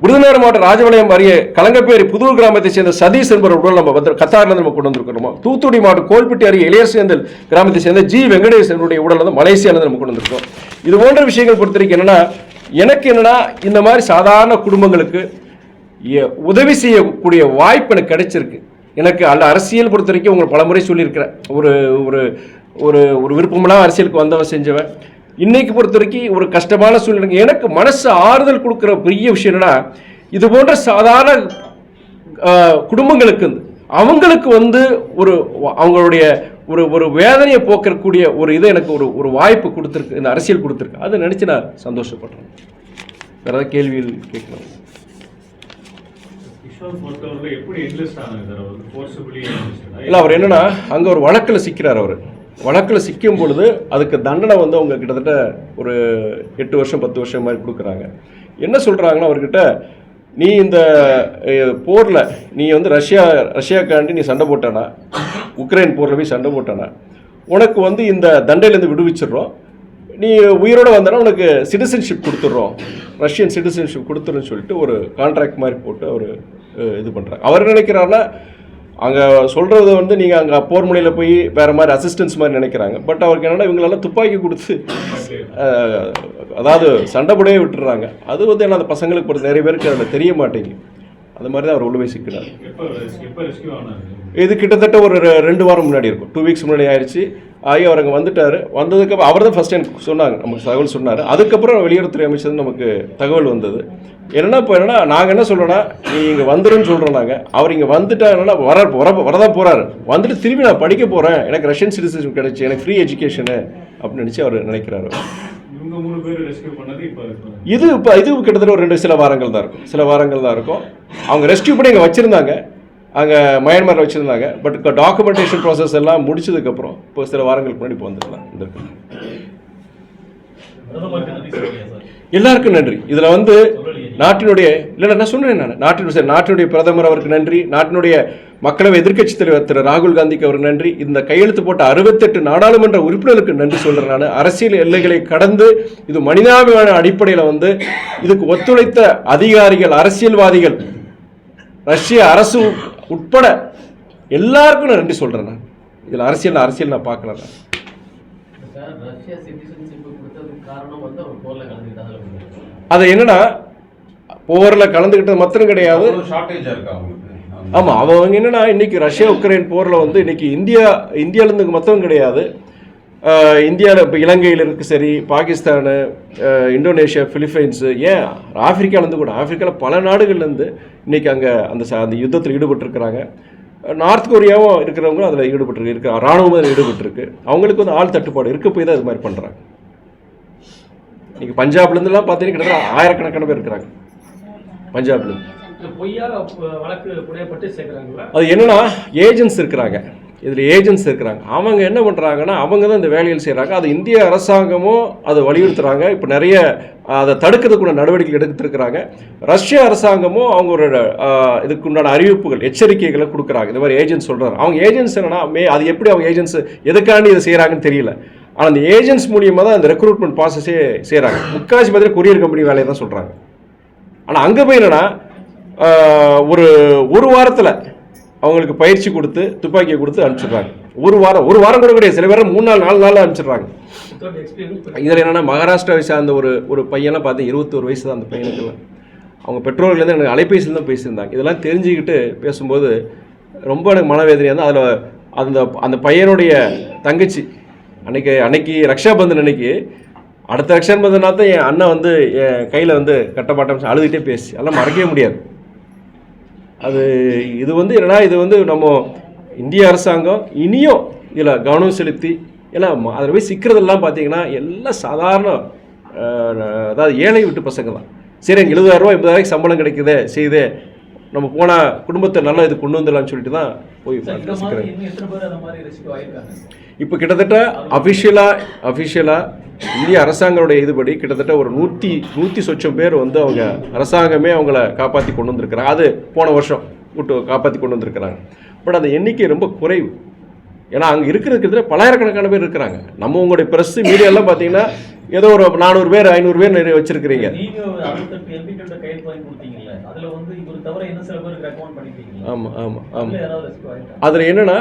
விருதுநகர் மாவட்டம் ராஜபாளையம் அருகே கலங்கப்பேரி புதூர் கிராமத்தை சேர்ந்த சதீஷ் என்பவர் உடல் நம்ம வந்து கத்தார்லேருந்து நம்ம கொண்டு வந்திருக்கிறோம் தூத்துக்குடி மாவட்டம் கோல்பட்டி அருகே இளையசேந்தல் கிராமத்தை சேர்ந்த ஜி வெங்கடேசனுடைய உடல் வந்து மலேசியாவிலிருந்து நம்ம கொண்டு வந்திருக்கோம். இது போன்ற விஷயங்கள் பொறுத்த வரைக்கும் என்னென்னா எனக்கு என்னன்னா இந்த மாதிரி சாதாரண குடும்பங்களுக்கு உதவி செய்யக்கூடிய வாய்ப்பு எனக்கு கிடைச்சிருக்கு. எனக்கு அல்ல அரசியல் பொறுத்த வரைக்கும் உங்களுக்கு பலமுறை சொல்லியிருக்கிறேன். ஒரு ஒரு ஒரு ஒரு விருப்பமெல்லாம் அரசியலுக்கு வந்தவன் செஞ்சவன். இன்னைக்கு பொறுத்த வரைக்கும் ஒரு கஷ்டமான சூழ்நிலை. எனக்கு மனசு ஆறுதல் கொடுக்குற பெரிய விஷயம் என்னன்னா இது போன்ற சாதாரண குடும்பங்களுக்கு வந்து அவங்களுக்கு வந்து ஒரு அவங்களுடைய ஒரு ஒரு வேதனையை போக்கக்கூடிய ஒரு இதை எனக்கு ஒரு ஒரு வாய்ப்பு கொடுத்துருக்கு இந்த அரசியல் கொடுத்துருக்கு. அதை நினச்சி நான் சந்தோஷப்படுறேன். வேறு ஏதாவது கேள்வியில் கேட்குறேன் கிஷோர் பொறுத்தவரை எப்படி என்லிஸ்ட் ஆனாங்க சார் அவர் ஃபோர்ஸபிளி இல்லை அவர் என்னன்னா அங்கே ஒரு வழக்கில் சிக்கிறார் அவர். வழக்கில் சிக்கும் பொழுது அதுக்கு தண்டனை வந்து அவங்க கிட்டத்தட்ட ஒரு எட்டு வருஷம் பத்து வருஷம் மாதிரி கொடுக்குறாங்க. என்ன சொல்கிறாங்கன்னா அவர்கிட்ட நீ இந்த போரில் நீ வந்து ரஷ்யா ரஷ்யாக்காண்டி நீ சண்டை போட்டானா? உக்ரைன் போரில் போய் சண்டை போட்டானா? உனக்கு வந்து இந்த தண்டையிலேருந்து விடுவிச்சிடுறோம். நீ உயிரோடு வந்தனா உனக்கு சிட்டிசன்ஷிப் கொடுத்துட்றோம். ரஷ்யன் சிட்டிசன்ஷிப் கொடுத்துருன்னு சொல்லிட்டு ஒரு கான்ட்ராக்ட் மாதிரி போட்டு அவர் இது பண்ணுறாங்க அவர் நினைக்கிறாருன்னா அங்கே சொல்கிறது வந்து நீங்கள் அங்கே போர் முனையில் போய் வேறு மாதிரி அசிஸ்டன்ஸ் மாதிரி நினைக்கிறாங்க. பட் அவருக்கு என்னென்னா இவங்களெல்லாம் துப்பாக்கி கொடுத்து அதாவது சண்டை போடவே விட்டுறாங்க. அது வந்து என்ன அந்த பசங்களுக்கு பொறுத்த நிறைய பேருக்கு அதில் தெரிய மாட்டேங்குது. அது மாதிரி தான் அவர் உள்ள போய் ஆனாரு? இது கிட்டத்தட்ட ஒரு ரெண்டு வாரம் முன்னாடி இருக்கும். டூ வீக்ஸ் முன்னாடி ஆயிடுச்சு ஆகி அவர் அங்கே வந்துட்டார். வந்ததுக்கப்புறம் அவர் தான் ஃபஸ்ட் டைம் சொன்னாங்க. நமக்கு தகவல் சொன்னார். அதுக்கப்புறம் வெளியுறவுத்துறை அமைச்சர் நமக்கு தகவல் வந்தது. என்னன்னா இப்போ என்னன்னா நாங்கள் என்ன சொல்கிறோன்னா நீ இங்கே வந்துருன்னு சொல்கிறோம் நாங்கள் அவர் இங்கே வந்துட்டா என்னன்னா வர வர வரதான் போகிறாரு வந்துட்டு திரும்பி நான் படிக்க போகிறேன் எனக்கு ரஷ்யன் சிட்டிசன்ஷிப் கிடைச்சு. எனக்கு ஃப்ரீ எஜுகேஷனு அப்படின்னு நினச்சி அவர் நினைக்கிறாரு. இவங்க மூணு பேர் ரெஸ்கியூ பண்ணது இப்போ இப்போ இது இப்போ இது கிட்டத்தட்ட ஒரு ரெண்டு சில வாரங்கள் தான் இருக்கும். சில வாரங்கள் தான் இருக்கும். அவங்க ரெஸ்கியூ பண்ணி இங்கே வச்சுருந்தாங்க. அங்கே மயன்மாரில் வச்சுருந்தாங்க. பட் டாக்குமெண்டேஷன் ப்ராசஸ் எல்லாம் முடிச்சதுக்கப்புறம் இப்போ சில வாரங்களுக்கு முன்னாடி இப்போ வந்துருக்கலாம் இந்த எல்லாருக்கும் நன்றி. இதில் வந்து நாட்டினுடைய இல்லை நான் சொன்னேன் நான். நாட்டினுடைய சரி, நாட்டினுடைய பிரதமர் அவருக்கு நன்றி. நாட்டினுடைய மக்களவை எதிர்க்கட்சி தலைவர் திரு ராகுல் காந்திக்கு அவருக்கு நன்றி. இந்த கையெழுத்து போட்ட அறுபத்தெட்டு நாடாளுமன்ற உறுப்பினருக்கு நன்றி சொல்கிறேன் நான். அரசியல் எல்லைகளை கடந்து இது மனிதாபிமான அடிப்படையில் வந்து இதுக்கு ஒத்துழைத்த அதிகாரிகள் அரசியல்வாதிகள் ரஷ்ய அரசு உட்பட எல்லாருக்கும் நான் நன்றி சொல்கிறேன் நான். இதில் அரசியல் அரசியல் நான் பார்க்கல நான். அது என்னன்னா போரில் கலந்துக்கிட்டது மாத்திரம் கிடையாது. ஷார்ட்டேஜா இருக்கா அவங்களுக்கு? ஆமாம் அவங்க என்னன்னா இன்னைக்கு ரஷ்யா உக்ரைன் போரில் வந்து இன்னைக்கு இந்தியா இந்தியாவிலேருந்து மொத்தம் கிடையாது. இந்தியாவில் இப்போ இலங்கையில் இருக்கு சரி பாகிஸ்தானு இந்தோனேஷியா பிலிப்பைன்ஸு ஏன்? ஆப்பிரிக்காலேருந்து கூட ஆப்பிரிக்காவில் பல நாடுகள்லேருந்து இன்னைக்கு அங்கே அந்த ச- அந்த யுத்தத்தில் ஈடுபட்டிருக்கிறாங்க. நார்த் கொரியாவும் இருக்கிறவங்களும் அதில் ஈடுபட்டிருக்கு இருக்கு ராணுவம் அதில் ஈடுபட்டிருக்கு. அவங்களுக்கு வந்து ஆள் தட்டுப்பாடு இருக்க போய் தான் இது மாதிரி பண்ணுறாங்க இன்னைக்கு பஞ்சாப்லேருந்துலாம் பார்த்தீங்கன்னா கிட்டத்தட்ட ஆயிரக்கணக்கான பேர் இருக்கிறாங்க. பஞ்சாப்லேருந்து அது என்னன்னா ஏஜென்ட்ஸ் இருக்கிறாங்க. இதில் ஏஜென்ட்ஸ் இருக்கிறாங்க. அவங்க என்ன பண்ணுறாங்கன்னா அவங்க தான் இந்த வேலைகள் செய்கிறாங்க அது இந்திய அரசாங்கமும் அதை வலியுறுத்துறாங்க. இப்போ நிறைய அதை தடுக்கிறதுக்குள்ள நடவடிக்கை எடுத்துருக்கிறாங்க. ரஷ்ய அரசாங்கமும் அவங்க ஒரு ஆஹ், இதுக்கு உண்டான அறிவிப்புகள் எச்சரிக்கைகளை கொடுக்குறாங்க. இந்த மாதிரி ஏஜென்ட்ஸ் சொல்கிறாங்க அவங்க ஏஜென்ட்ஸ் என்னன்னா மே அது எப்படி அவங்க ஏஜென்ட்ஸ் எதுக்காண்டி இதை செய்கிறாங்கன்னு தெரியல. ஆனால் அந்த ஏஜென்ட்ஸ் மூலியமாக தான் அந்த ரெக்ரூட்மெண்ட் ப்ராசஸே செய்கிறாங்க முக்காசி மாதிரி கொரியர் கம்பெனி வேலையை தான் சொல்கிறாங்க ஆனால் அங்கே போய் என்னென்னா ஒரு ஒரு வாரத்தில் அவங்களுக்கு பயிற்சி கொடுத்து துப்பாக்கியை கொடுத்து அனுப்பிச்சிடுறாங்க. ஒரு வாரம் ஒரு வாரம் கூட கிடையாது. சில பேர் மூணு நாள் நாலு நாள் அனுப்பிச்சிடுறாங்க. இதில் என்னென்னா மகாராஷ்டிராவை சார்ந்த ஒரு ஒரு பையனை பார்த்து இருபத்தோரு வயசு தான் அந்த பையனுக்கெல்லாம் அவங்க பெற்றோர்கள்லேருந்து எனக்கு அலைபேசியில் தான் பேசியிருந்தாங்க. இதெல்லாம் தெரிஞ்சுக்கிட்டு பேசும்போது ரொம்ப எனக்கு மனவேதனையாக தான் அதில் அந்த அந்த பையனுடைய தங்கச்சி அன்னைக்கு அன்னைக்கு ரக்ஷாபந்தன் அன்னைக்கு அடுத்த ரக்ஷாபந்தனா தான் என் அண்ணன் வந்து என் கையில் வந்து கட்டப்பாட்டம் அழுதுகிட்டே பேசி அதெல்லாம் மறக்கவே முடியாது. அது இது வந்து என்னன்னா இது வந்து நம்ம இந்திய அரசாங்கம் இனியும் இதில் கவனம் செலுத்தி ஏன்னா அதில் போய் சிக்கிறதெல்லாம் பார்த்தீங்கன்னா எல்லாம் சாதாரண அதாவது ஏழை விட்டு பசங்க தான். சரி எனக்கு எழுபதாயிரரூவா எண்பதாயிரம் சம்பளம் கிடைக்குதே செய்தே நம்ம போனால் குடும்பத்தை நல்லா இது கொண்டு வந்துடலாம்னு சொல்லிட்டு தான் போய் ஆயிருக்காங்க இப்போ கிட்டத்தட்ட அஃபிஷியலாக அஃபிஷியலாக இந்திய அரசாங்கங்களுடைய இதுபடி கிட்டத்தட்ட ஒரு நூற்றி நூற்றி சொச்சம் பேர் வந்து அவங்க அரசாங்கமே அவங்கள காப்பாற்றி கொண்டு வந்திருக்கிறாங்க. அது போன வருஷம் விட்டு காப்பாற்றி கொண்டு வந்திருக்கிறாங்க. பட் அந்த எண்ணிக்கை ரொம்ப குறைவு. ஏன்னா அங்கே இருக்கிறதுக்கு பலாயிரக்கணக்கான பேர் இருக்கிறாங்க. நம்ம உங்களுடைய ப்ரெஸ் மீடியாலாம் பார்த்தீங்கன்னா ஏதோ ஒரு நானூறு பேர் ஐநூறு பேர் நிறைய வச்சிருக்கிறீங்க. ஆமாம் ஆமாம் ஆமாம் அதுல என்னன்னா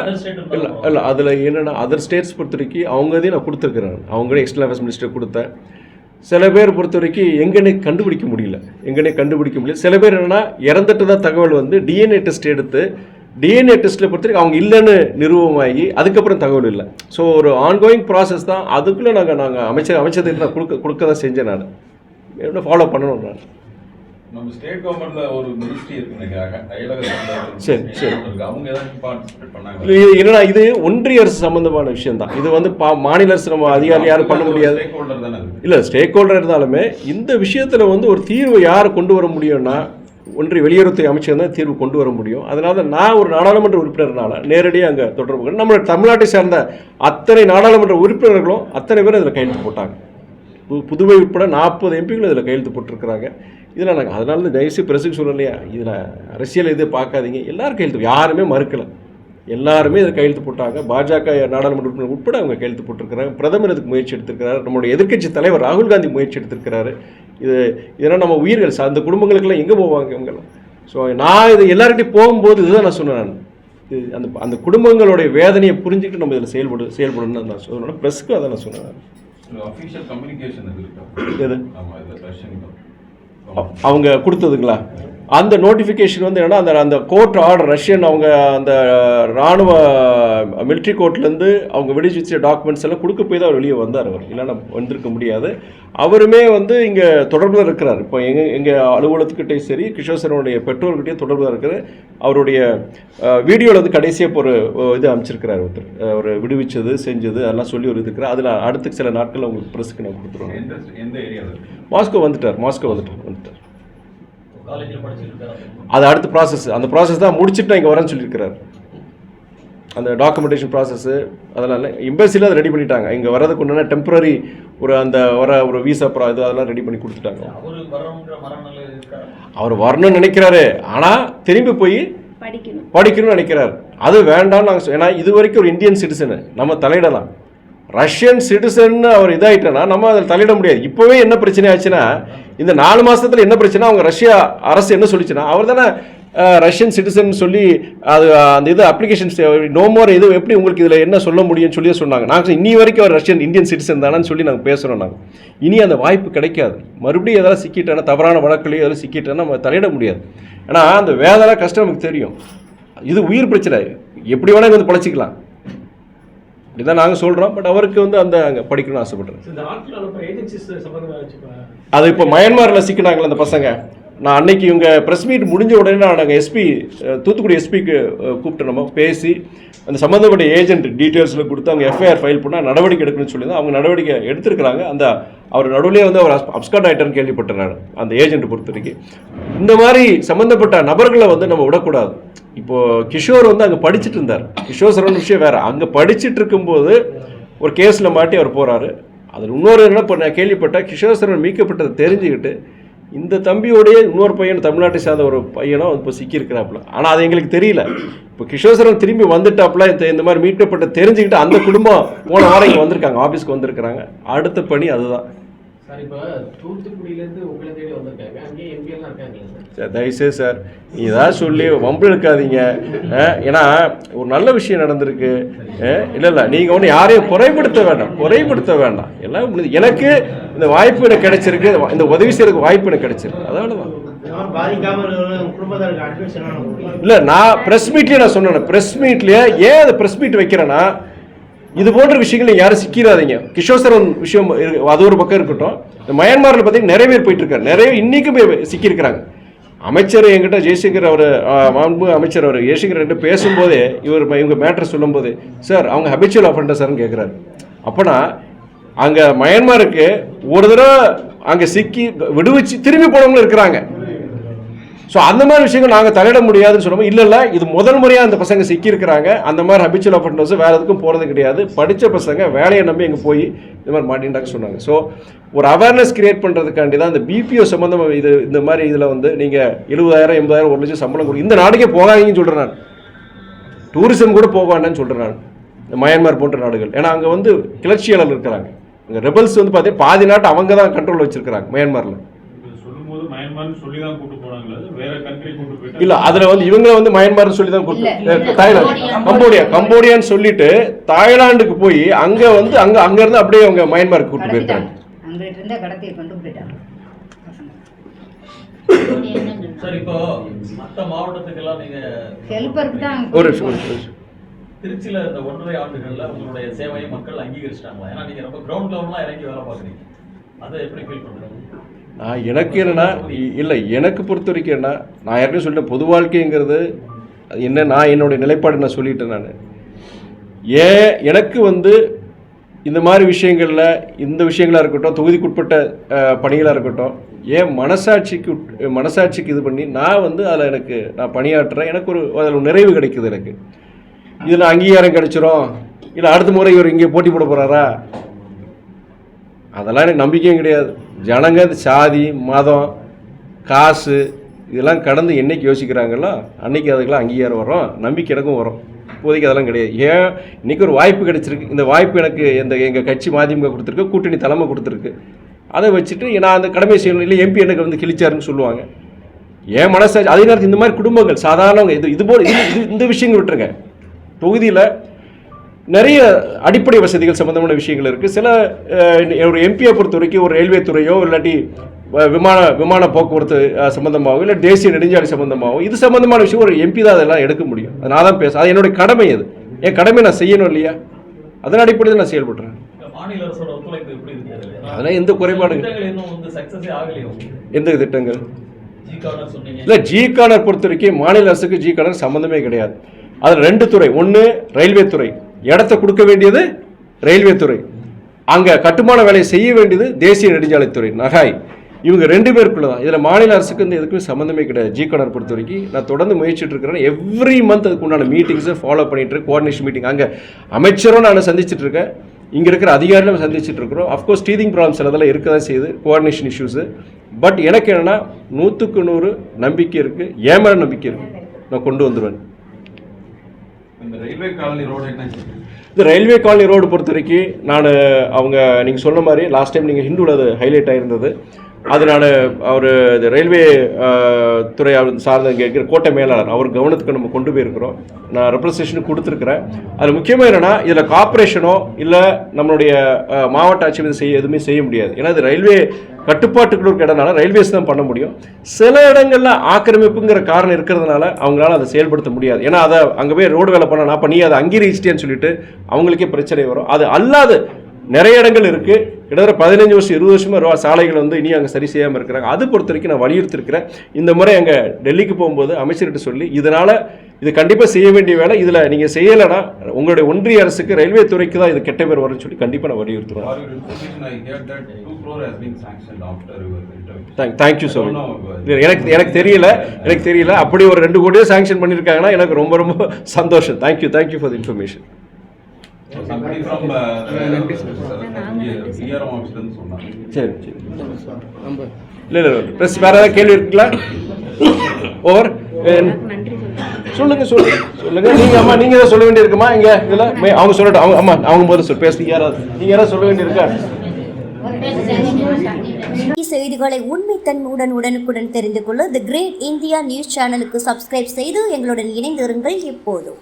இல்லை இல்லை அதில் என்னன்னா அதர் ஸ்டேட்ஸ் பொறுத்த வரைக்கும் அவங்க இதையும் நான் கொடுத்துருக்குறேன். அவங்களே எக்ஸ்டர்னல் அஃபேர்ஸ் மினிஸ்டர் கொடுத்தேன். சில பேர் பொறுத்த வரைக்கும் எங்கன்னே கண்டுபிடிக்க முடியல. எங்கன்னே கண்டுபிடிக்க முடியல. சில பேர் என்னன்னா இறந்துட்டு தான் தகவல் வந்து டிஎன்ஏ டெஸ்ட் எடுத்து டிஎன்ஏ டெஸ்ட்டில் பொறுத்த வரைக்கும் அவங்க இல்லைன்னு நிறுவனமாகி அதுக்கப்புறம் தகவல் இல்லை. ஸோ ஒரு ஆன்கோயிங் ப்ராசஸ் தான். அதுக்குள்ளே நாங்கள் நாங்கள் அமைச்சர் அமைச்சதுக்கு நான் கொடுக்க கொடுக்க தான் செஞ்சேன் நான். என்ன ஃபாலோ பண்ணணும் நான். நம்ம ஸ்டேட் கவர்மெண்ட்ல ஒரு மினிஸ்ட்ரி இருக்குன்னு பண்ணாங்க இது ஒன்றிய அரசு சம்பந்தமான விஷயம் தான் இது வந்து மாநில அரசு நம்ம அதிகாரி யாரும் பண்ண முடியாது. இல்லை ஸ்டேக் ஹோல்டர் இருந்தாலுமே இந்த விஷயத்தில் வந்து ஒரு தீர்வு யார் கொண்டு வர முடியும்னா ஒன்றிய வெளியுறவுத்துறை அமைச்சர் தான் தீர்வு கொண்டு வர முடியும். அதனால தான் நான் ஒரு நாடாளுமன்ற உறுப்பினர்னால நேரடியாக அங்கே தொடர்பு நம்ம தமிழ்நாட்டை சார்ந்த அத்தனை நாடாளுமன்ற உறுப்பினர்களும் அத்தனை பேர் அதில் கையெழுத்து போட்டாங்க. புதுவை உட்பட நாற்பது எம்பிகள் இதில் கையெழுத்து போட்டிருக்கிறாங்க. இதில் நாங்கள் அதனால தான் தயவுசெய்து பிரசுக்கு சொல்லலையா? இதில் அரசியல் இது பார்க்காதீங்க. எல்லாரும் கையெழுத்து யாருமே மறுக்கலை. எல்லாருமே இதில் கையெழுத்து போட்டாங்க. பாஜக நாடாளுமன்ற உறுப்பினர் உட்பட அவங்க கையெழுத்து போட்டிருக்கிறாங்க. பிரதமர் இதுக்கு முயற்சி எடுத்திருக்கிறார். நம்மளுடைய எதிர்க்கட்சி தலைவர் ராகுல் காந்தி முயற்சி எடுத்திருக்கிறாரு. இது இதெல்லாம் நம்ம உயிர்கள். அந்த குடும்பங்களுக்கெல்லாம் எங்கே போவாங்க இவங்கெல்லாம்? ஸோ நான் இது எல்லார்கிட்டையும் போகும்போது இதுதான் நான் சொன்னேன் நான். இது அந்த அந்த குடும்பங்களுடைய வேதனையை புரிஞ்சுக்கிட்டு நம்ம இதில் செயல்படு செயல்படணும்னு நான் சொன்னேன் ப்ரெஸ்க்கு அதை நான் சொன்னேன். அஃபிஷியல் கம்யூனிகேஷன் இது எது ஆமா இது ரஷ்யன் அ- அவங்க கொடுத்ததுங்களா? அந்த நோட்டிஃபிகேஷன் வந்து என்னன்னா அந்த அந்த கோர்ட் ஆர்டர் ரஷ்யன் அவங்க அந்த ராணுவ மிலிட்ரி கோர்ட்லேருந்து அவங்க விடுவிச்ச டாக்குமெண்ட்ஸ் எல்லாம் கொடுக்க போய் தான் அவர் வெளியே வந்தார் அவர். இல்லைன்னா வந்திருக்க முடியாது. அவருமே வந்து இங்கே தொடர்பில் இருக்கிறார். இப்போ எங்க எங்கள் அலுவலகத்துக்கிட்டே சரி கிஷோர் சரனுடைய தொடர்பில் இருக்கிற அவருடைய வீடியோவில் வந்து கடைசியாக ஒரு இது அமைச்சிருக்கிறார் ஒருத்தர். அஹ், ஒரு விடுவிச்சது செஞ்சது அதெல்லாம் சொல்லி ஒரு இருக்கிறார் அதில் அடுத்த சில நாட்கள் உங்களுக்கு ப்ரெஸ்க்கு நான் கொடுத்துருவேன். மாஸ்கோ வந்துட்டார் மாஸ்கோ வந்துட்டார் வந்துட்டார். அது அடுத்த ப்ராசஸ் அந்த ப்ராசஸ் தான் முடிச்சுட்டு நான் இங்கே வரேன்னு சொல்லியிருக்கிறார். அந்த டாக்குமெண்டேஷன் ப்ராசஸ்ஸு அதெல்லாம் இல்லை. எம்பசியில் அதை ரெடி பண்ணிட்டாங்க. இங்கே வரதுக்கு உண்டான டெம்பரரி ஒரு அந்த வர ஒரு வீசா ப்ரா இது அதெல்லாம் ரெடி பண்ணி கொடுத்துட்டாங்க. அவரு வரணும்னு நினைக்கிறாரு. ஆனால் திரும்பி போய் படிக்கணும். படிக்கணும்னு நினைக்கிறார். அது வேண்டாம்னு நாங்கள் ஏன்னா இது வரைக்கும் ஒரு இந்தியன் சிட்டிசனு நம்ம தலையிடலாம். ரஷ்யன் சிட்டிசன் அவர் இதாயிட்டனா நம்ம அதில் தலையிட முடியாது. இப்போவே என்ன பிரச்சனை ஆச்சுன்னா இந்த நாலு மாதத்தில் என்ன பிரச்சனை? அவங்க ரஷ்யா அரசு என்ன சொல்லிச்சுன்னா அவர் தானே ரஷ்யன் சிட்டிசன் சொல்லி அது அந்த இது அப்ளிகேஷன் நோ மோர் இது எப்படி உங்களுக்கு இதில் என்ன சொல்ல முடியும்னு சொல்லி சொன்னாங்க. நாங்கள் இனி வரைக்கும் அவர் ரஷ்யன் இந்தியன் சிட்டிசன் தானேன்னு சொல்லி நாங்கள் பேசுகிறோம் நாங்கள் இனி அந்த வாய்ப்பு கிடைக்காது. மறுபடியும் எதாவது சிக்கிட்டேன்னா தவறான வழக்குலையும் எதாவது சிக்கிட்டேன்னா நம்ம தலையிட முடியாது. ஏன்னா அந்த வேதனை கஷ்டம் நமக்கு தெரியும். இது உயிர் பிரச்சனை. எப்படி வேணால் வந்து பழச்சிக்கலாம். இப்படிதான் நாங்கள் சொல்கிறோம் பட் அவருக்கு வந்து அந்த அங்கே படிக்கணும்னு ஆசைப்படுறேன். அது இப்போ மயன்மாரில் சிக்கினாங்களே அந்த பசங்க. நான் அன்னைக்கு இவங்க ப்ரெஸ் மீட் முடிஞ்ச உடனே நான் நாங்கள் எஸ்பி தூத்துக்குடி எஸ்பிக்கு கூப்பிட்டு நம்ம. பேசி அந்த சம்மந்தப்பட்ட ஏஜென்ட் டீட்டெயில்ஸில் கொடுத்து அவங்க எஃப்ஐஆர் ஃபைல் பண்ணால் நடவடிக்கை எடுக்கணும்னு சொல்லி தான் அவங்க நடவடிக்கை எடுத்திருக்கிறாங்க. அந்த அவர் நடுவிலே வந்து அவர் அப்ஸ்காட் ஆகிட்டார்னு கேள்விப்பட்டேன் நான் அந்த ஏஜென்ட் பொறுத்த வரைக்கும். இந்த மாதிரி சம்மந்தப்பட்ட நபர்களை வந்து நம்ம விடக்கூடாது. இப்போது கிஷோர் வந்து அங்கே படிச்சுட்டு இருந்தார். கிஷோர் சரவண விஷயம் வேறு. அங்கே படிச்சுட்டு இருக்கும்போது ஒரு கேஸில் மாட்டி அவர் போகிறாரு அதில் இன்னொரு என்ன பண்ண கேள்விப்பட்டால் கிஷோர் சரவணன் மீட்கப்பட்டதை தெரிஞ்சுக்கிட்டு இந்த தம்பியோடைய இன்னொரு பையன் தமிழ்நாட்டை சார்ந்த ஒரு பையனும் இப்போ சிக்கியிருக்கிறாப்புல. ஆனால் அது எங்களுக்கு தெரியல. இப்போ கிஷோசரன் திரும்பி வந்துட்டாப்புல இந்த இந்த மாதிரி மீட்கப்பட்ட தெரிஞ்சுக்கிட்டு அந்த குடும்பம் போன வாரம் இங்கே வந்திருக்காங்க ஆஃபீஸ்க்கு வந்திருக்கிறாங்க. அடுத்த பணி அதுதான். சார் இப்போ தூத்துக்குடியிலேருந்து உங்களை தேடி வந்திருக்காங்க. அங்கேயே எம்பி எல்லாம் இருக்காங்களா சார்? தயவுசெய்து ஏதாவது சொல்லி வம்பு எடுக்காதீங்க ஏன்னா ஒரு நல்ல விஷயம் நடந்திருக்கு. இல்லை இல்லை நீங்கள் ஒன்று யாரையும் குறைபடுத்த வேண்டாம் குறைபடுத்த வேண்டாம். எல்லாம். எனக்கு இந்த வாய்ப்பு எனக்கு கிடைச்சிருக்கு. இந்த உதவி செய்யறதுக்கு வாய்ப்பு எனக்கு கிடைச்சிருக்கு. அதனால தான் கொடுக்கலாம் இல்லை நான் ப்ரெஸ் மீட்லேயே நான் சொன்னேன் ப்ரெஸ் மீட்லேயே ஏன் அதை ப்ரெஸ் மீட் வைக்கிறேன்னா இது போன்ற விஷயங்கள் யாரும் சிக்கிறாதீங்க கிஷோசரன் விஷயம் அது ஒரு பக்கம் இருக்கட்டும். இந்த மயன்மாரில் பார்த்தீங்கன்னா நிறைய பேர் போயிட்டு இருக்காரு நிறைய இன்னைக்கும் போய் சிக்கியிருக்கிறாங்க. அமைச்சர் என்கிட்ட ஜெய்சங்கர் அவர் மாண்பு அமைச்சர் அவர் ஜெய்சங்கர் ரெண்டு பேசும்போதே இவர் இவங்க மேட்டர் சொல்லும்போது சார் அவங்க ஹபிச்சுவல் அஃபண்டா சார்னு கேட்குறாரு அப்போனா அங்கே மயன்மாருக்கு ஒரு தடவை அங்கே சிக்கி விடுவிச்சு திரும்பி போனவங்களும் இருக்கிறாங்க. ஸோ அந்த மாதிரி விஷயங்கள் நாங்கள் தலையிட முடியாதுன்னு சொல்லுவோம் இல்லை இல்லை இது முதல் முறையாக அந்த பசங்க சிக்கியிருக்கிறாங்க. அந்த மாதிரி ஹபிச்சுவல் அஃபண்டர்ஸ் வேறு எதுக்கும் போகிறது கிடையாது. படித்த பசங்க வேலையை நம்பி இங்கே போய் இந்த மாதிரி மாட்டின்டாங்க சொன்னாங்க. ஸோ ஒரு அவேர்னஸ் கிரியேட் பண்ணுறதுக்காண்டி தான் இந்த பிபிஓ சம்மந்தமாக இது இந்த மாதிரி இதில் வந்து நீங்கள் எழுபதாயிரம் எண்பதாயிரம் ஒரு லட்சம் சம்பளம் கொடுக்கும் இந்த நாடுக்கே போகாதீங்கன்னு சொல்கிறேன் நான். டூரிசம் கூட போக வேண்டாம்னு சொல்கிறேன் நான். இந்த மயன்மார் போன்ற நாடுகள். ஏன்னா அங்கே வந்து கிளர்ச்சியாளர் இருக்கிறாங்க. அங்கே ரெபல்ஸ் வந்து பார்த்தீங்கன்னா பாதி நாட்டு அவங்க தான் கண்ட்ரோல் வச்சுருக்கிறாங்க மயன்மாரில் மயன்மார்னு சொல்லி தான் கூட்டு போனாங்களா அது வேற கண்ட்ரி கூட்டு போயிட்டு இல்ல அதுல வந்து இவங்க வந்து மயன்மார்னு சொல்லி தான் தாய்லாந்து. கம்போடியா. கம்போடியா கம்போடியான்னு சொல்லிட்டு தாய்லாந்துக்கு போய் அங்க வந்து அங்க அங்க இருந்து அப்படியே அவங்க மயன்மாருக்கு கூப்பிட்டு போயிருக்காங்க கடத்திட்டாங்க. அங்கிட்டு இருந்த கடத்தியை கொண்டு போயிட்டாங்க. சார் இப்போ மத்த மாவட்டத்துக்கெல்லாம் நீங்க ஹெல்ப்பருக்கு தான் ஒரு நிமிஷம், ஒரு நிமிஷம், ஒரு நிமிஷம். திருச்சியில இந்த ஒன்றரை ஆண்டுகள்ல உங்களுடைய சேவையை மக்கள் அங்கீகரிச்சிட்டாங்களா? ஏன்னா நீங்க ரொம்ப கிரவுண்ட் லெவல்லாம் இறங்கி வேலை பார்க்குறீங்க. அதை எப்படி ஃபீல் பண்றீங்க? நான் எனக்கு என்னென்னா இல்லை எனக்கு பொறுத்த வரைக்கும் என்ன நான் ஏற்கனவே சொல்லிட்டேன் பொது வாழ்க்கைங்கிறது என்ன நான் என்னுடைய நிலைப்பாடு நான் சொல்லிட்டேன் நான். ஏன் எனக்கு வந்து இந்த மாதிரி விஷயங்களில் இந்த விஷயங்களாக இருக்கட்டும் தொகுதிக்குட்பட்ட பணிகளாக இருக்கட்டும் ஏன் மனசாட்சிக்கு மனசாட்சிக்கு இது பண்ணி நான் வந்து அதில் எனக்கு நான் பணியாற்றுறேன். எனக்கு ஒரு அதில் ஒரு நிறைவு கிடைக்குது எனக்கு. இதில் அங்கீகாரம் கிடைச்சிரும். இல்லை அடுத்த முறை இவர் இங்கே போட்டி போட போகிறாரா அதெல்லாம் எனக்கு நம்பிக்கையும் கிடையாது. ஜனங்க சாதி மதம் காசு இதெல்லாம் கடந்து என்னைக்கு யோசிக்கிறாங்களோ அன்னைக்கு அதுக்கெல்லாம் அங்கீகாரம் வரும் நம்பிக்கை எனக்கும் வரும். இப்போதைக்கு அதெல்லாம் கிடையாது. ஏன்? இன்னைக்கு ஒரு வாய்ப்பு கிடைச்சிருக்கு. இந்த வாய்ப்பு எனக்கு இந்த எங்கள் கட்சி மதிமுக கொடுத்துருக்கு கூட்டணி தலைமை கொடுத்துருக்கு. அதை வச்சுட்டு நான் அந்த கடமை செய்யணும். இல்லை எம்பி எனக்கு வந்து கிழிச்சாருன்னு சொல்லுவாங்க. ஏன் மனசாட்சி அதே நேரத்தில் இந்த மாதிரி குடும்பங்கள் சாதாரணவங்க இது இது போல் இது இது இந்த விஷயங்கள் விட்டுருங்க. தொகுதியில் நிறைய அடிப்படை வசதிகள் சம்பந்தமான விஷயங்கள் இருக்குது சில ஒரு எம்பியை பொறுத்த வரைக்கும் ஒரு ரயில்வே துறையோ இல்லாட்டி விமான விமான போக்குவரத்து அஹ், சம்பந்தமாகவோ இல்லை தேசிய நெடுஞ்சாலை சம்பந்தமாகவோ இது சம்பந்தமான விஷயம் ஒரு எம்பி தான் அதெல்லாம் எடுக்க முடியும். அது நான் தான் பேச அது என்னுடைய கடமை அது. என் கடமை நான் செய்யணும் இல்லையா? அதன் அடிப்படையில் நான் செயல்படுறேன். அதெல்லாம் எந்த ஆகலையோ? எந்த திட்டங்கள்? இல்லை ஜி கார்னர் பொறுத்த வரைக்கும் மாநில அரசுக்கு ஜி கார்னர் சம்மந்தமே கிடையாது. அதில் ரெண்டு துறை. ஒன்று ரயில்வே துறை. இடத்த கொடுக்க வேண்டியது ரயில்வே துறை. அங்கே கட்டுமான வேலையை செய்ய வேண்டியது தேசிய நெடுஞ்சாலைத்துறை. நகாய். இவங்க ரெண்டு பேருக்குள்ள தான் இதில் மாநில அரசுக்கு இந்த எதுக்குமே சம்மந்தமே கிடையாது. ஜி கார்னர் பொறுத்த வரைக்கும் நான் தொடர்ந்து முயற்சிட்டு இருக்கிறேன். எவ்ரி மந்த் அதுக்கு உண்டான மீட்டிங்ஸை ஃபாலோ பண்ணிட்டு இருக்கேன். கோஆர்டினேஷன் மீட்டிங் அங்கே அமைச்சரும் நான் சந்திச்சிட்டு இருக்கேன். இங்கே இருக்கிற அதிகாரிகளும் சந்திச்சிட்டு இருக்கிறோம். அஃப்கோர்ஸ் டீதிங் ப்ராப்ளம்ஸ் சிலதெல்லாம் இருக்க தான் செய்யுது. கோஆர்டினேஷன் இஷ்யூஸு பட் எனக்கு என்னென்னா நூற்றுக்கு நூறு நம்பிக்கை இருக்குது ஏமர நம்பிக்கை இருக்குது நான் கொண்டு வந்துடுவேன் இந்த ரயில்வே காலனி ரோடு என்ன இந்த ரயில்வே காலனி ரோடு பொறுத்த வரைக்கும் நான் அவங்க நீங்கள் சொன்ன மாதிரி லாஸ்ட் டைம் நீங்கள் ஹிந்துவில் அது ஹைலைட் ஆகிருந்தது அது நான் அவர் இது ரயில்வே துறை சார்ந்த இங்கே இருக்கிற கோட்டை மேலாளர் அவர் கவனத்துக்கு நம்ம கொண்டு போயிருக்கிறோம். நான் ரெப்ரசன்டேஷன் கொடுத்துருக்குறேன். அது முக்கியமாக என்னென்னா இதில் கார்பரேஷனோ இல்லை நம்மளுடைய மாவட்ட ஆட்சி செய்ய எதுவுமே செய்ய முடியாது. ஏன்னா இது ரயில்வே கட்டுப்பாட்டுக்குள்ள இருக்க இடம்னால ரயில்வேஸ் தான் பண்ண முடியும். சில இடங்களில் ஆக்கிரமிப்புங்கிற காரணம் இருக்கிறதுனால அவங்களால அதை செயல்படுத்த முடியாது. ஏன்னா அதை அங்கே போய் ரோடு வேலை பண்ணணும் அப்போ நீ அதை அங்கீகரிச்சிட்டேன்னு சொல்லிட்டு அவங்களுக்கே பிரச்சனை வரும். அது அல்லாது நிறைய இடங்கள் இருக்கு. கிட்டத்தட்ட பதினஞ்சு வருஷம் இருபது வருஷமா ரோ- சாலைகள் வந்து இனி அங்கே சரி செய்யாமல் இருக்கிறாங்க. அது பொறுத்த வரைக்கும் நான் வலியுறுத்திருக்கிறேன் இந்த முறை அங்கே டெல்லிக்கு போகும்போது அமைச்சர்கிட்ட சொல்லி இதனால இது கண்டிப்பாக செய்ய வேண்டிய வேலை. இதில் நீங்கள் செய்யலைன்னா உங்களுடைய ஒன்றிய அரசுக்கு ரயில்வே துறைக்கு தான் இது கெட்ட பேர் வரும்னு சொல்லி கண்டிப்பாக நான் வலியுறுத்துவேன். தேங்க் தேங்க்யூ ஸோ எனக்கு எனக்கு தெரியல. எனக்கு தெரியல. அப்படி ஒரு ரெண்டு கோடியே சாங்ஷன் பண்ணியிருக்காங்கன்னா எனக்கு ரொம்ப ரொம்ப சந்தோஷம். Thank you thank you for the information சரி சரி. இல்லை இல்லை ப்ரெஸ் வேறு ஏதாவது கேள்வி இருக்குங்களா? ஓவர் சொல்லுங்க. சொல்லுங்க சொல்லுங்க. நீங்க அம்மா நீங்க ஏதாவது சொல்ல வேண்டியிருக்குமா இங்க இதுல? அவங்க சொல்லட்டும். அவங்க அம்மா அவங்க முதல்ல சொல் பேசுறீங்க யாராவது நீங்க யாராவது சொல்ல வேண்டியிருக்கா செய்திகளை உண்மைத்தன்மையுடன் உடனுக்குடன் தெரிந்து கொள்ள தி கிரேட் இந்தியா நியூஸ் சேனலுக்கு சப்ஸ்கிரைப் செய்து எங்களுடன் இணைந்திருங்கள் எப்போதும்